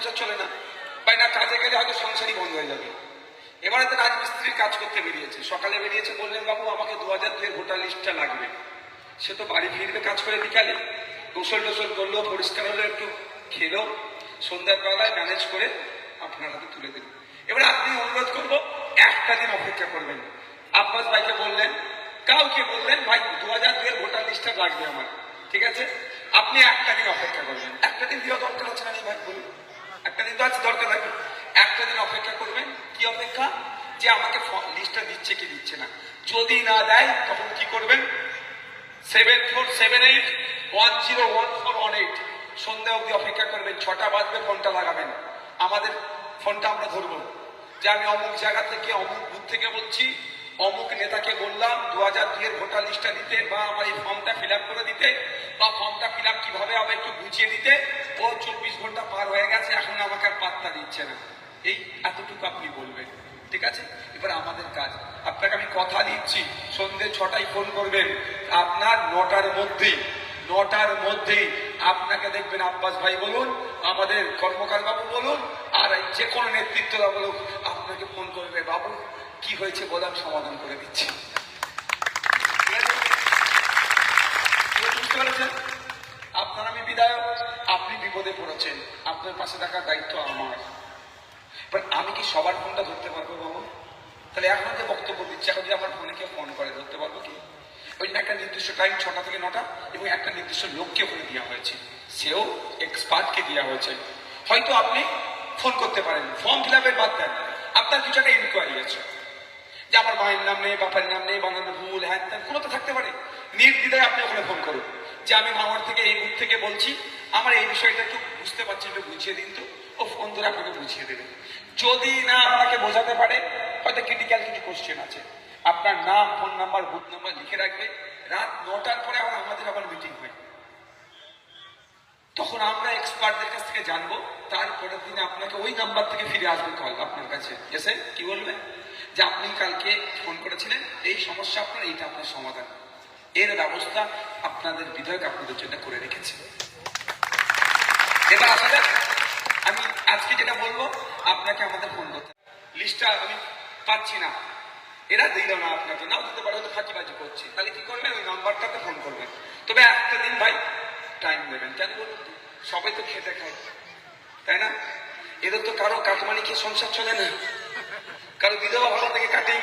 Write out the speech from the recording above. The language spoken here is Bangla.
সংসার চলে না। বা না কাজে গেলে হয়তো সংসারই বন্ধ হয়ে যাবে। এবারে তো রাজমিস্ত্রির কাজ করতে বেরিয়েছে। সকালে বেরিয়েছে, বললেন, বাবু, আমাকে দু হাজার দুয়ের ভোটার লিস্টটা লাগবে। সে তো বাড়ি ফিরবে কাজ করে বিকালে। গোসল টোসল করল, পরিষ্কার হলো, একটু খেলো। সন্ধ্যার বেলায় ম্যানেজ করে আপনার হাতে তুলে দিন এবারে আপনি অনুরোধ করব, একটা দিন অপেক্ষা করবেন। আব্বাস ভাইকে বললেন, কাউকে বললেন, ভাই, দু হাজার দুয়ের ভোটার লিস্টটা লাগবে আমার। ঠিক আছে? আপনি একটা দিন অপেক্ষা করবেন। একটা দিন দেওয়া দরকার আছে না ভাই, বলুন। একটা দিন তো আছে দরকার লাগবে একটা দিন অপেক্ষা করবেন। কি অপেক্ষা? যে আমাকে লিস্টটা দিচ্ছে কি দিচ্ছে না। যদি না দেয়, তখন কি করবেন? Seven four seven eight one zero one four one eight সন্ধ্যা অবধি অপেক্ষা করবেন। ছটা বাজবে, ফোনটা লাগাবেন। আমাদের ফোনটা আমরা ধরবো। যে আমি অমুক জায়গা থেকে, অমুক বুথ থেকে বলছি, অমুক নেতাকে বললাম, দু হাজার দুইয়ের ভোটার লিস্টটা দিতে বা আমার এই ফর্মটা ফিল করে দিতে, বা ফর্মটা ফিল কীভাবে হবে একটু বুঝিয়ে দিতে, ও চব্বিশ ঘণ্টা পার হয়ে গেছে, এখন আমাকে আর পাত্তা দিচ্ছে না। এই এতটুকু আপনি বলবেন, ঠিক আছে? এবার আমাদের কাজ। আপনাকে আমি কথা দিচ্ছি সন্ধ্যে ছটায় ফোন করবেন। আপনার নটার মধ্যেই নটার মধ্যেই আপনাকে দেখবেন আব্বাস ভাই বলুন, আমাদের কর্মকার বাবু বলুন, আর যে কোনো নেতৃত্বরা বলুক আপনাকে ফোন করবে, বাবু, কি হয়েছে বলে, আমি সমাধান করে দিচ্ছি। আপনার আমি বিধায়ক বিপদে পড়েছেন। আপনার পাশে থাকার দায়িত্ব আমার। আমি কি সবার ফোনটা ধরতে পারব বাবু? তাহলে এখন যে বক্তব্য দিচ্ছি, এখন যদি আমার ফোনে কেউ ফোন করে, ধরতে পারব কি? ওই একটা নির্দিষ্ট টাইম ছটা থেকে নটা, এবং একটা নির্দিষ্ট লোককে ওখানে দেওয়া হয়েছে। সেও এক্সপার্টকে দেওয়া হয়েছে। হয়তো আপনি ফোন করতে পারেন। ফর্ম ফিল আপের বাদ দেন। আপনার কিছু একটা ইনকোয়ারি আছে। যে আমার মায়ের নাম নেই বাবার নাম নেই, বানানো ভুল, হ্যান ত্যান, কোনো তো থাকতে পারে। নির্দ্বিধায় আপনি ওখানে ফোন করুন। যে আমি মামার থেকে এই বুথ থেকে বলছি, আমার এই বিষয়টা একটু বুঝতে পারছি, একটু বুঝিয়ে দিন তো। ও ফোন ধরে আপনাকে বুঝিয়ে দেবে। যদি না আপনাকে বোঝাতে পারে, হয়তো ক্রিটিক্যাল কিছু কোশ্চেন আছে। আপনার নাম ফোন নাম্বার বুথ নাম্বার লিখে রাখবে। রাত নটার পরে আবার আমাদের আবার মিটিং হয় তখন আমরা এক্সপার্টদের কাছ থেকে জানব। তারপরের দিনে আপনাকে ওই নাম্বার থেকে ফিরে আসবে কল আপনার কাছে। এসে কি বলবে? যে আপনি কালকে ফোন করেছিলেন, এই সমস্যা আপনার, এইটা আপনার সমাধান। এর ব্যবস্থা আপনাদের বিধায়ক আপনাদের জন্য করে রেখেছে। এবার আসলে আমি আজকে যেটা বলব, আপনাকে আমাদের ফোন করতে লিস্টটা আমি পাচ্ছি না। এরা দিল না আপনাকে নাও দিতে পারে, হয়তো ফাঁকিবাজি করছে। তাহলে কি করবেন ওই নাম্বারটাতে ফোন করবেন তবে একটা দিন ভাই টাইম দেবেন কেন বলুন সবাই তো খেতে খায়। তাই না? এদের তো কারও কাটমানি খেয়ে সংসার চলে না। কারও বিধবা ভালো থেকে কাটিং